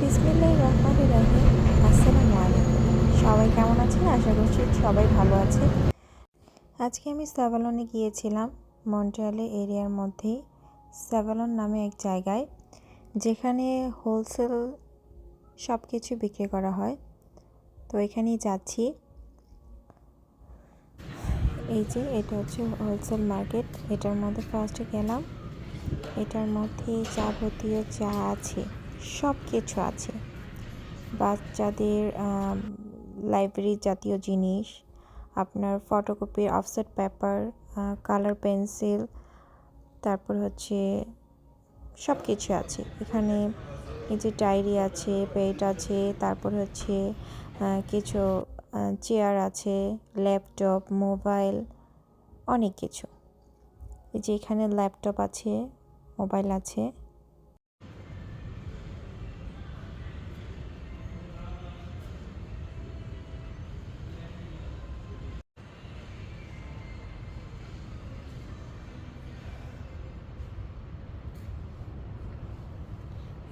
বিসমিল্লাহ রহমান রাহিম। আসসালামু আলাইকুম। সবাই কেমন আছেন? আশা করছি সবাই ভালো আছে আজকে আমি স্যাভালনে গিয়েছিলাম, মন্ট্রিয়ালে এরিয়ার মধ্যেই স্যাভালন নামে এক জায়গায়, যেখানে হোলসেল সব কিছু বিক্রি করা হয়। তো এখানেই যাচ্ছি। এই যে, এটা হচ্ছে হোলসেল মার্কেট। এটার মধ্যে ফার্স্টে গেলাম। এটার মধ্যে যাবতীয় যা আছে সব কিছু আছে। বাচ্চাদের লাইব্রেরি জাতীয় জিনিস, আপনার ফটোকপির অফসেট পেপার কালার পেন্সিল তারপর হচ্ছে সব কিছু আছে। এখানে এই যে ডায়েরি আছে পেট আছে, তারপর হচ্ছে কিছু চেয়ার আছে ল্যাপটপ মোবাইল অনেক কিছু। এই যে এখানে ল্যাপটপ আছে মোবাইল আছে।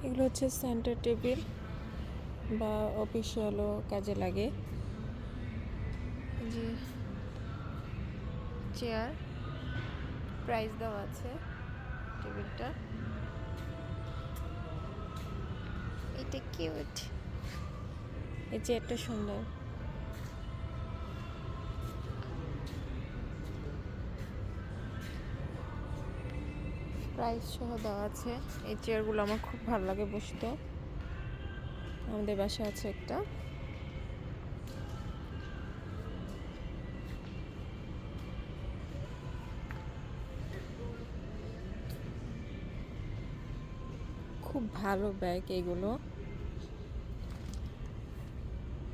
এগুলো হচ্ছে সেন্টার টেবিল বা অফিসিয়ালও কাজে লাগে। যে চেয়ার প্রাইস দেওয়া আছে টেবিলটা এটা কিউট এই চেয়ারটা সুন্দর। প্রাইস সহ দেওয়া আছে। এই চেয়ারগুলো আমার খুব ভালো লাগে বসতে। আমাদের বাসায় আছে একটা। খুব ভালো ব্যাগ এগুলো।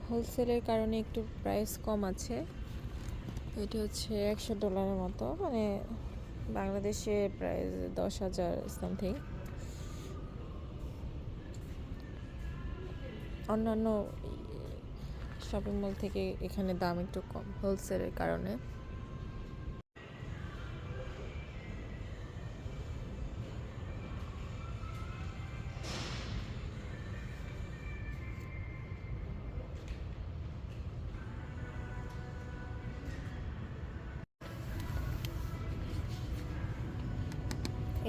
হোলসেলের কারণে একটু প্রাইস কম আছে। এটা হচ্ছে একশো ডলারের মতো। মানে বাংলাদেশে প্রায় দশ হাজার সামথিং অন্যান্য শপিং মল থেকে এখানে দাম একটু কম হোলসেলের কারণে।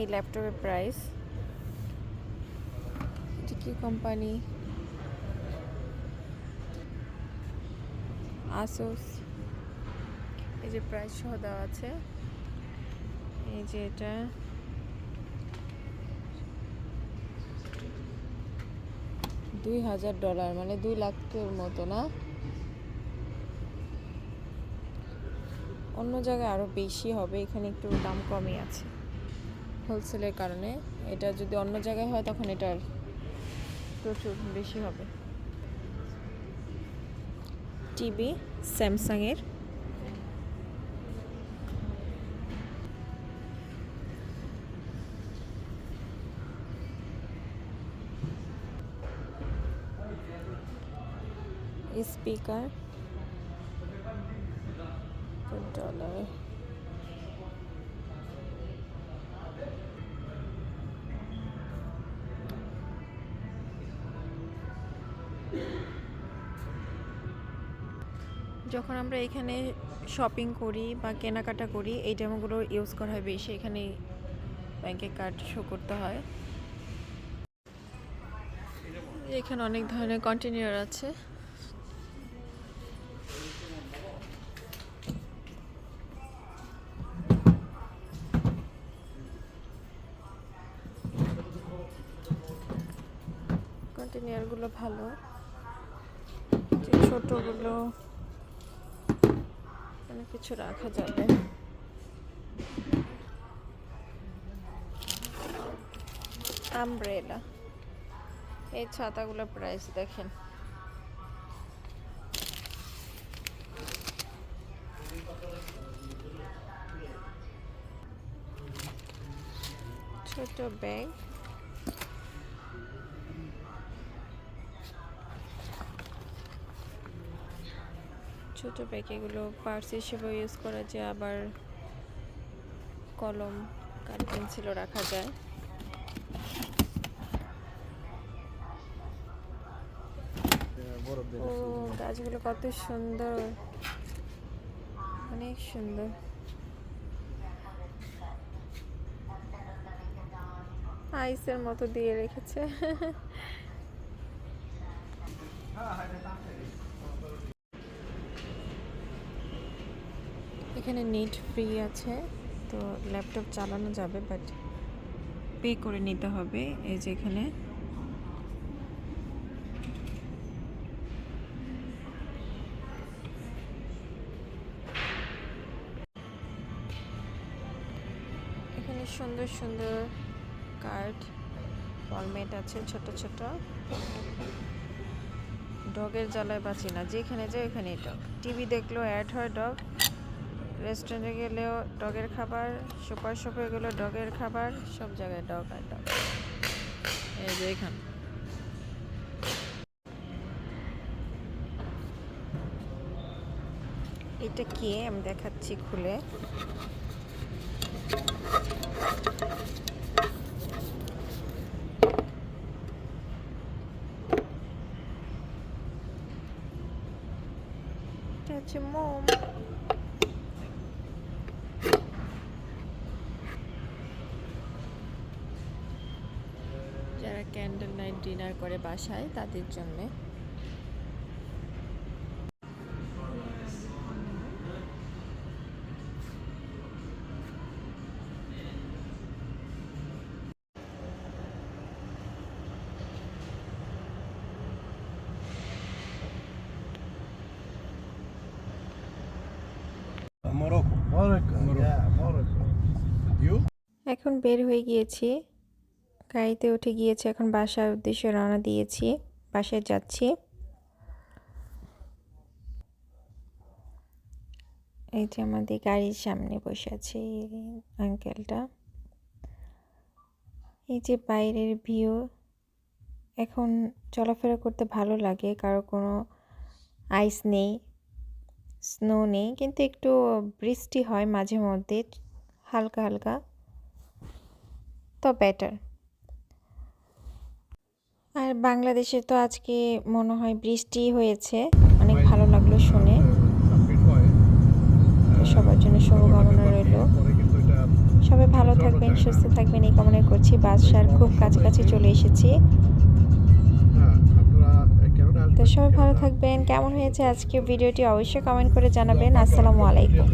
এই ল্যাপটপের প্রাইস এটি কি কোম্পানি আসুস এই যে প্রাইস সহ দেওয়া আছে। এই যে এটা। দুই হাজার ডলার মানে দুই লাখের মতো, না? অন্য জায়গায় আরও বেশি হবে, এখানে একটু দাম কমই আছে। হোলসেলের কারণে, এটা যদি অন্য জায়গায় হয় তখন এটার প্রচুর বেশি হবে। টিভি স্যামসাংয়ের। স্পিকার। ডলার। যখন আমরা এখানে শপিং করি বা কেনাকাটা করি, এই ডেমোগুলো ইউজ করা হয় বেশি। এখানে ব্যাংকে কার্ড শো করতে হয়। এখানে অনেক ধরনের কন্টেনার আছে। কন্টেনারগুলো ভালো। ছোটগুলো অনেক কিছু রাখা যাবে। আমব্রেলা। এই ছাতাগুলোর প্রাইস দেখেন। ছোট ব্যাগ। ছোট ব্যাগ এগুলো পার্স হিসেবে ইউজ করা যায় আবার কলম কাঠ পেন্সিলও রাখা যায়। ও গাছগুলো কত সুন্দর। অনেক সুন্দর। আইসের মতো দিয়ে রেখেছে। এখানে নেট ফ্রি আছে, তো ল্যাপটপ চালানো যাবে বাট পে করে নিতে হবে, এই যে এখানে। এখানে সুন্দর সুন্দর কার্ড ফরম্যাট আছে, ছোট ছোট। ডগের জ্বালায় বাঁচি না, যেখানে যায় ওখানে ডগ টিভি দেখলেও অ্যাড হয় ডগ রেস্টুরেন্টে গেলেও ডগের খাবার সুপার শপে গেলেও ডগের খাবার সব জায়গায় ডগ আর ডগ। এই যে এখানে। এটা কি? আমি দেখাচ্ছি খুলে। হচ্ছে মোম। ডিনার করে বাসায় তাদের জন্যে। এখন বের হয়ে গিয়েছি। গাড়িতে উঠে গিয়েছি, এখন বাসার উদ্দেশ্যে রওনা দিয়েছি, বাসায় যাচ্ছি। এই যে আমাদের গাড়ির সামনে বসে আছে আঙ্কেলটা এই যে বাইরের ভিউ এখন চলাফেরা করতে ভালো লাগে, কারও কোনো আইস নেই স্নো নেই, কিন্তু একটু বৃষ্টি হয় মাঝে মধ্যে, হালকা হালকা, তো বেটার আর বাংলাদেশে তো আজকে মনে হয় বৃষ্টি হয়েছে। অনেক ভালো লাগল শুনে। সবার জন্য শুভকামনা রইল। সবাই ভালো থাকবেন, সুস্থ থাকবেন, এই কামনা করছি। বাদশার খুব কাছাকাছি চলে এসেছি। তো সবাই ভালো থাকবেন। কেমন হয়েছে আজকে ভিডিওটি অবশ্যই কমেন্ট করে জানাবেন। আসসালামু আলাইকুম।